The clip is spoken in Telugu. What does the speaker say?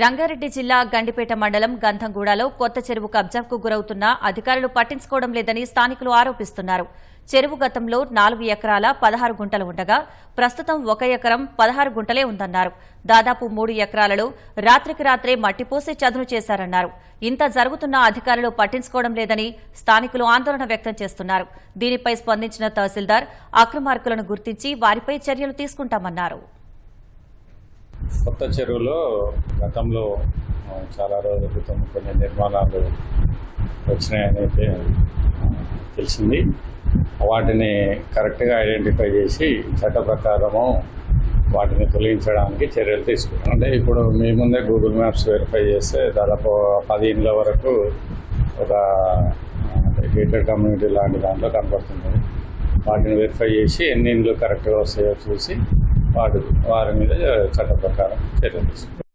రంగారెడ్డి జిల్లా గండిపేట మండలం గంధంగూడలో కొత్త చెరువు కబ్జాకు గురవుతున్న అధికారులు పట్టించుకోవడం లేదని స్థానికులు ఆరోపిస్తున్నారు. చెరువు గతంలో నాలుగు ఎకరాల పదహారు గుంటలు ఉండగా ప్రస్తుతం ఒక ఎకరం పదహారు గుంటలే ఉందన్నారు. దాదాపు మూడు ఎకరాలలో రాత్రికి రాత్రే మట్టిపోసి చదును చేశారన్నారు. ఇంత జరుగుతున్న అధికారులు పట్టించుకోవడం లేదని స్థానికులు ఆందోళన వ్యక్తం చేస్తున్నారు. దీనిపై స్పందించిన తహసీల్దార్ అక్రమార్కులను గుర్తించి వారిపై చర్యలు తీసుకుంటామన్నారు. కొత్త చెరువులో గతంలో చాలా రోజుల క్రితం కొన్ని నిర్మాణాలు వచ్చినాయని అయితే తెలిసింది. వాటిని కరెక్ట్గా ఐడెంటిఫై చేసి చట్ట ప్రకారము వాటిని తొలగించడానికి చర్యలు తీసుకున్నాం. అంటే ఇప్పుడు మీ ముందే గూగుల్ మ్యాప్స్ వెరిఫై చేస్తే దాదాపు పది ఇండ్ల వరకు ఒక గేటెడ్ కమ్యూనిటీ లాంటి దాంట్లో కనపడుతుంది. వాటిని వెరిఫై చేసి ఎన్ని ఇండ్లు కరెక్ట్గా వస్తాయో చూసి వాటి వారి మీద చట్ట ప్రకారం చర్యలు తీసుకుంటాం